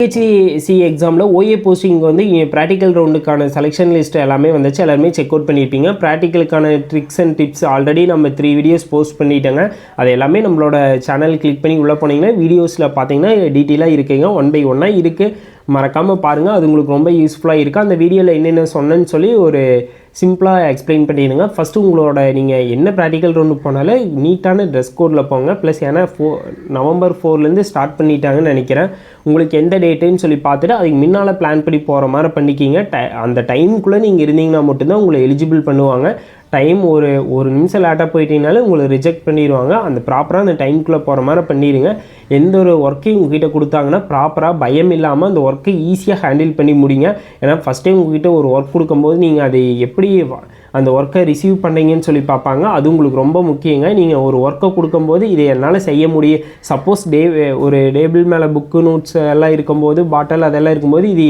PHC எக்ஸாமில் OA posting வந்து practical ரவுண்டுக்கான செலெக்ஷன் லிஸ்ட் எல்லாமே வந்துச்சு. எல்லாருமே செக் அவுட் பண்ணியிருப்பீங்க ப்ராக்டிக்கலுக்கான ட்ரிக்ஸ் அண்ட் டிப்ஸ் ஆல்ரெடி நம்ம த்ரீ வீடியோஸ் போஸ்ட் பண்ணிட்டேங்க. அது எல்லாமே நம்மளோட சேனல் கிளிக் பண்ணி உள்ளே போனீங்கன்னா வீடியோஸில் பார்த்தீங்கன்னா டீட்டெயிலாக இருக்குங்க. ஒன் பை ஒன்னாக இருக்குது மறக்காமல் பாருங்கள் அது உங்களுக்கு ரொம்ப யூஸ்ஃபுல்லாக இருக்குது அந்த வீடியோவில் என்னென்ன சொன்னேன்னு சொல்லி ஒரு சிம்பிளாக எக்ஸ்பிளைன் பண்ணிடுங்க. ஃபஸ்ட்டு உங்களோட நீங்கள் என்ன ப்ராக்டிக்கல் ரவுண்டு போனாலும் நீட்டான ட்ரெஸ் கோடில் போங்க. ப்ளஸ் ஏன்னா ஃபோ நவம்பர் ஃபோர்லேருந்து ஸ்டார்ட் பண்ணிட்டாங்கன்னு நினைக்கிறேன். உங்களுக்கு எந்த டேட்டுன்னு சொல்லி பார்த்துட்டு அதுக்கு முன்னால் பிளான் பண்ணி போகிற மாதிரி பண்ணிக்கிங்க. ட அந்த டைமுக்குள்ளே நீங்கள் இருந்தீங்கன்னா மட்டும்தான் உங்களை எலிஜிபிள் பண்ணுவாங்க. டைம் ஒரு ஒரு நிமிஷம் லேட்டாக போயிட்டீங்கனாலும் உங்களை ரிஜெக்ட் பண்ணிடுவாங்க அந்த ப்ராப்பராக அந்த டைமுக்குள்ளே போகிற மாதிரி பண்ணிடுங்க எந்த ஒரு ஒர்க்கையும் உங்ககிட்ட கொடுத்தாங்கன்னா ப்ராப்பராக பயம் இல்லாமல் அந்த ஒர்க்கை ஈஸியாக ஹேண்டில் பண்ணி முடிங்க. ஏன்னா ஃபஸ்ட் டைம் உங்ககிட்ட ஒரு ஒர்க் கொடுக்கும்போது நீங்கள் அதை எப்படி அந்த ஒர்க்கை ரிசீவ் பண்ணுறீங்கன்னு சொல்லி பார்ப்பாங்க. அது உங்களுக்கு ரொம்ப முக்கியங்க. நீங்கள் ஒரு ஒர்க்கை கொடுக்கும்போது இதை என்னால் செய்ய முடியும் சப்போஸ் டே ஒரு டேபிள் மேலே புக்கு நோட்ஸ் எல்லாம் இருக்கும்போது பாட்டில் அதெல்லாம் இருக்கும்போது இது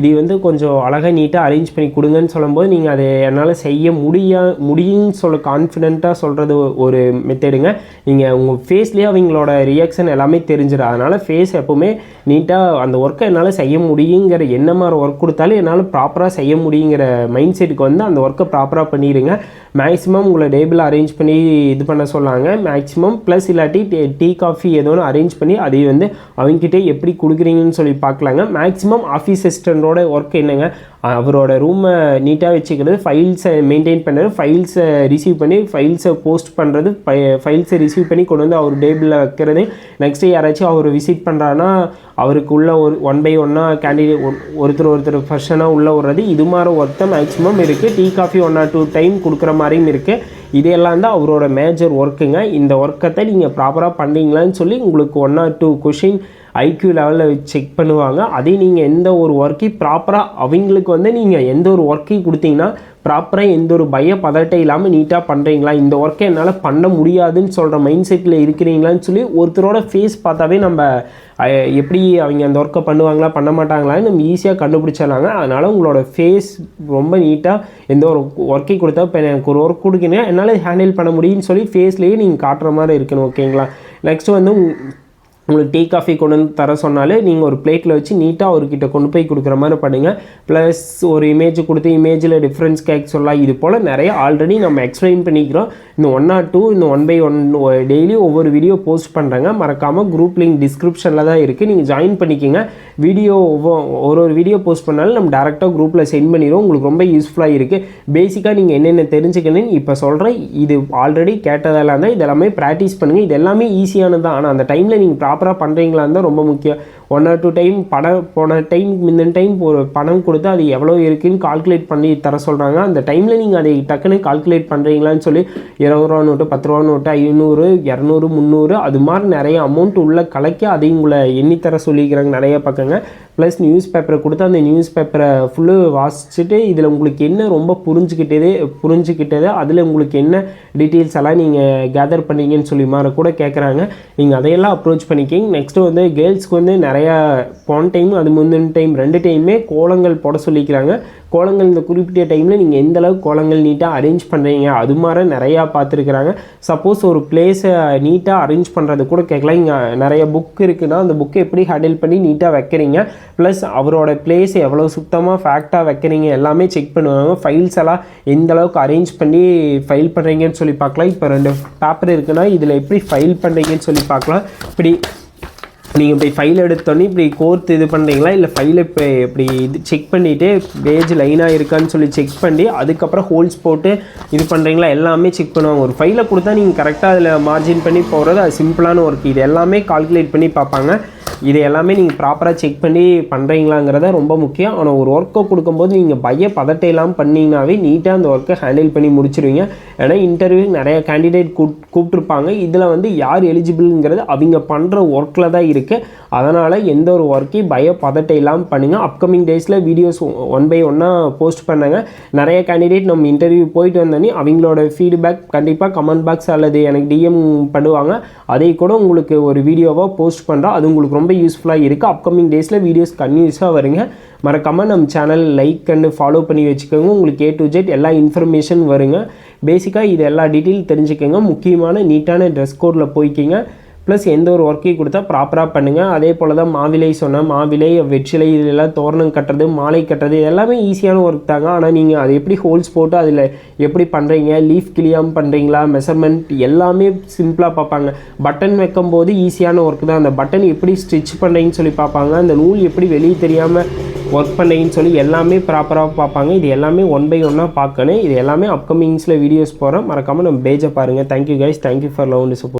இது வந்து கொஞ்சம் அழகாக நீட்டாக அரேஞ்ச் பண்ணி கொடுங்கன்னு சொல்லும்போது நீங்கள் அதை என்னால் செய்ய முடியா முடியும்னு சொல்ல கான்ஃபிடெண்ட்டாக சொல்கிறது ஒரு மெத்தடுங்க. நீங்கள் உங்கள் ஃபேஸ்லேயே அவங்களோட ரியாக்ஷன் எல்லாமே தெரிஞ்சிடும் அதனால் ஃபேஸ் எப்போவுமே நீட்டாக அந்த ஒர்க்கை என்னால் செய்ய முடியுங்கிற என்ன மாதிரி ஒர்க் கொடுத்தாலும் என்னால் ப்ராப்பராக செய்ய முடியுங்கிற மைண்ட் செட்டுக்கு வந்து அந்த ஒர்க்கை ப்ராப்பராக பண்ணிடுங்க மேக்ஸிமம் உங்களை டேபிள் அரேஞ்ச் பண்ணி இது பண்ண சொல்லாங்க மேக்ஸிமம் ப்ளஸ் இல்லாட்டி டீ டீ காஃபி ஏதோ ஒன்று அரேஞ்ச் பண்ணி அதை வந்து அவங்ககிட்டே எப்படி கொடுக்குறீங்கன்னு சொல்லி பார்க்கலாங்க. மேக்ஸிமம் ஆஃபீஸ் அவரோட ஒர்க் என்னங்க? அவரோட ரூமை நீட்டாக வச்சுக்கிறது ஃபைல்ஸை மெயின்டைன் பண்ணுறது ஃபைல்ஸை ரிசீவ் பண்ணி ஃபைல்ஸை போஸ்ட் பண்ணுறது ஃபைல்ஸை ரிசீவ் பண்ணி கொண்டு வந்து அவர் டேபிளில் வைக்கிறது. நெக்ஸ்ட்டு யாராச்சும் அவர் விசிட் பண்ணுறாருன்னா அவருக்கு உள்ள ஒரு ஒன் பை ஒன்னாக கேண்டிடேட் ஒருத்தர் ஒருத்தர் ஃபர்ஷனாக உள்ளே விடுறது இது மாதிரி ஒர்க் தான் மேக்ஸிமம் இருக்குது tea coffee one or two time கொடுக்குற மாதிரியும் இருக்குது இதையெல்லாம் தான் அவரோட மேஜர் ஒர்க்குங்க இந்த ஒர்க்கத்தை நீங்கள் ப்ராப்பராக பண்ணுறீங்களான்னு சொல்லி உங்களுக்கு one or two question IQ லெவலில் செக் பண்ணுவாங்க. அதே நீங்கள் எந்த ஒரு ஒர்க்கையும் ப்ராப்பராக அவங்களுக்கு வந்து நீங்கள் எந்த ஒரு ஒர்க்கையும் கொடுத்தீங்கன்னா ப்ராப்பராக எந்த ஒரு பய பதட்டம் இல்லாமல் நீட்டாக பண்ணுறீங்களா இந்த ஒர்க்கை என்னால் பண்ண முடியாதுன்னு சொல்கிற மைண்ட் செட்டில் இருக்கிறீங்களான்னு சொல்லி ஒருத்தரோட ஃபேஸ் பார்த்தாவே நம்ம எப்படி அவங்க அந்த ஒர்க்கை பண்ணுவாங்களா பண்ண மாட்டாங்களான்னு நம்ம ஈஸியாக கண்டுபிடிச்சிடலாங்க. அதனால் உங்களோட ஃபேஸ் ரொம்ப நீட்டாக எந்த ஒரு ஒர்க்கை கொடுத்தா இப்போ எனக்கு ஒரு ஒர்க் கொடுக்குறீங்க என்னால் ஹேண்டில் பண்ண முடியும்னு சொல்லி ஃபேஸ்லேயே நீங்கள் காட்டுற மாதிரி இருக்கணும் ஓகேங்களா நெக்ஸ்ட் வந்து உங்களுக்கு டீ காஃபி கொண்டு வந்து தர சொன்னாலே நீங்கள் ஒரு பிளேட்டில் வச்சு நீட்டாக அவர்கிட்ட கொண்டு போய் கொடுக்குற மாதிரி பண்ணுங்கள் ப்ளஸ் ஒரு இமேஜ் கொடுத்து இமேஜில் டிஃப்ரென்ஸ் கேக் சொல்லலாம் இது போல் நிறைய ஆல்ரெடி நம்ம எக்ஸ்பிளைன் பண்ணிக்கிறோம். இந்த ஒன் ஆர் டூ இந்த ஒன் பை ஒன் டெய்லி ஒவ்வொரு வீடியோ போஸ்ட் பண்ணுறாங்க மறக்காமல் குரூப் லிங்க் டிஸ்கிரிப்ஷனில் தான் இருக்குது நீங்கள் ஜாயின் பண்ணிக்கோங்க. வீடியோ ஒரு ஒரு வீடியோ போஸ்ட் பண்ணாலும் நம்ம டேரெக்டாக குரூப்பில் சென்ட் பண்ணிடுவோம். உங்களுக்கு ரொம்ப யூஸ்ஃபுல்லாக இருக்குது பேசிக்காக நீங்கள் என்னென்ன தெரிஞ்சுக்கணும்னு இப்போ சொல்கிறேன் இது ஆல்ரெடி கேட்டதெல்லாம் தான். இதெல்லாமே ப்ராக்டிஸ் பண்ணுங்கள் இது எல்லாமே ஈஸியானது தான். ஆனால் அந்த டைமில் நீங்கள் ப்ராப்பராக பண்ணுறீங்களான்னு தான் ரொம்ப முக்கியம். ஒன் ஆர் டூ டைம் பணம் போன டைம் இந்த டைம் ஒரு பணம் கொடுத்து அது எவ்வளோ இருக்குதுன்னு கால்குலேட் பண்ணி தர சொல்கிறாங்க அந்த டைமில் நீங்கள் அதை டக்குன்னு கால்குலேட் பண்ணுறீங்களான்னு சொல்லி இருபது ரூபா நோட்டு பத்து ரூபா நோட்டு ஐநூறு இரநூறு முந்நூறு அது மாதிரி நிறைய அமௌண்ட் உள்ளே கலக்கி அதையும் உங்களை எண்ணி தர சொல்லிக்கிறாங்க நிறைய பக்கங்க. ப்ளஸ் நியூஸ் பேப்பரை கொடுத்து அந்த நியூஸ் பேப்பரை ஃபுல்லு வாசிச்சுட்டு இதில் உங்களுக்கு என்ன ரொம்ப புரிஞ்சுக்கிட்டது புரிஞ்சுக்கிட்டது அதில் உங்களுக்கு என்ன டீட்டெயில்ஸ் எல்லாம் நீங்கள் கேதர் பண்ணீங்கன்னு சொல்லி மாதிரி கூட கேட்குறாங்க நீங்கள் அதையெல்லாம் அப்ரோச் பண்ணி பண்ணிக்கிங்க நெக்ஸ்ட்டு வந்து கேர்ள்ஸ்க்கு வந்து நிறையா போன டைம் அது முந்தின டைம் ரெண்டு டைமே கோலங்கள் போட சொல்லிக்கிறாங்க. கோலங்கள் இந்த குறிப்பிட்ட டைமில் நீங்கள் எந்த அளவுக்கு கோலங்கள் நீட்டாக அரேஞ்ச் பண்ணுறீங்க அது மாதிரி நிறையா பார்த்துருக்குறாங்க. சப்போஸ் ஒரு பிளேஸை நீட்டாக அரேஞ்ச் பண்ணுறது கூட கேட்கலாம். இங்கே நிறைய புக் இருக்குன்னா அந்த புக்கை எப்படி ஹேண்டில் பண்ணி நீட்டாக வைக்கிறீங்க? ப்ளஸ் அவரோட பிளேஸ் எவ்வளோ சுத்தமாக ஃபேக்டாக வைக்கிறீங்க? எல்லாமே செக் பண்ணுவாங்க. ஃபைல்ஸ் எல்லாம் எந்த அளவுக்கு அரேஞ்ச் பண்ணி ஃபைல் பண்ணுறீங்கன்னு சொல்லி பார்க்கலாம். இப்போ ரெண்டு பேப்பர் இருக்குன்னா இதில் எப்படி ஃபைல் பண்ணுறீங்கன்னு சொல்லி பார்க்கலாம். இப்படி நீங்கள் இப்படி ஃபைல் எடுத்தோன்னே இப்படி கோர்த்து இது பண்ணுறீங்களா இல்லை ஃபைலை இப்போ இப்படி இது செக் பண்ணிவிட்டு பேஜ் லைனாக இருக்கான்னு சொல்லி செக் பண்ணி அதுக்கப்புறம் ஹோல்ஸ் போட்டு இது பண்ணுறீங்களா எல்லாமே செக் பண்ணுவாங்க. ஒரு ஃபைலை கொடுத்தா நீங்கள் கரெக்டாக அதில் மார்ஜின் பண்ணி போகிறது அது சிம்பிளான ஒர்க் இது எல்லாமே கால்குலேட் பண்ணி பார்ப்பாங்க. இது எல்லாமே நீங்கள் ப்ராப்பராக செக் பண்ணி பண்ணுறீங்களாங்கிறத ரொம்ப முக்கியம். ஆனால் ஒரு ஒர்க்கை கொடுக்கும்போது நீங்கள் பய பதட்டை இல்லாமல் பண்ணிங்கனாவே நீட்டாக அந்த ஒர்க்கை ஹேண்டில் பண்ணி முடிச்சிருவீங்க. ஏன்னா இன்டர்வியூ நிறைய கேண்டிடேட் கூப் கூப்பிட்ருப்பாங்க இதில் வந்து யார் எலிஜிபிள்ங்கிறது அவங்க பண்ணுற ஒர்க்கில் தான் இருக்குது அதனால் எந்த ஒரு ஒர்க்கையும் பய பதட்டம் இல்லாமல் பண்ணுங்கள் அப்கமிங் டேஸில் வீடியோஸ் ஒன் பை ஒன்னாக போஸ்ட் பண்ணாங்க. நிறைய கேண்டிடேட் நம்ம இன்டர்வியூ போயிட்டு வந்தோடனே அவங்களோட ஃபீட்பேக் கண்டிப்பாக கமெண்ட் பாக்ஸ் அல்லது எனக்கு டிஎம் பண்ணுவாங்க. அதை கூட உங்களுக்கு ஒரு வீடியோவாக போஸ்ட் பண்ணுறோம் அது உங்களுக்கு ரொம்ப யூஸ்ஃபுல்லாக இருக்குது அப்கமிங் டேஸில் வீடியோஸ் கன்யூஸாக வருங்க. மறக்காமல் நம்ம சேனல் லைக் அண்டு ஃபாலோ பண்ணி வச்சுக்கோங்க. உங்களுக்கு ஏ டு ஜெட் எல்லா இன்ஃபர்மேஷன் வருங்க. பேசிக்காக இது எல்லா டீட்டெயில் தெரிஞ்சுக்கோங்க. முக்கியமான நீட்டான ட்ரெஸ் கோடில் போய்க்கிங்க. ப்ளஸ் எந்த ஒரு ஒர்க்கையும் கொடுத்தா ப்ராப்பராக பண்ணுங்கள் அதே போல் தான் மாவிலை சொன்னேன் மாவிலை வெற்றிலை இதெல்லாம் தோரணம் கட்டுறது மாலை கட்டுறது இது எல்லாமே ஈஸியான ஒர்க் தாங்க. ஆனால் நீங்கள் அது எப்படி ஹோல்ஸ் போட்டு அதில் எப்படி பண்ணுறீங்க லீஃப் கிளியாமல் பண்ணுறீங்களா மெஷர்மெண்ட் எல்லாமே சிம்பிளாக பார்ப்பாங்க. பட்டன் வைக்கும் போது ஈஸியான ஒர்க் தான். அந்த பட்டன் எப்படி ஸ்டிச் பண்ணுறீங்கன்னு சொல்லி பார்ப்பாங்க. அந்த நூல் எப்படி வெளியே தெரியாமல் ஒர்க் பண்ணீங்கன்னு சொல்லி எல்லாமே ப்ராப்பராக பார்ப்பாங்க. இது எல்லாமே ஒன் பை ஒன்னாக பார்க்கணும். இது எல்லாமே அப்கமிங்ஸில் வீடியோஸ் போகிறோம் மறக்காமல் நம்ம பேஜை பாருங்கள் thank you guys thank you for love support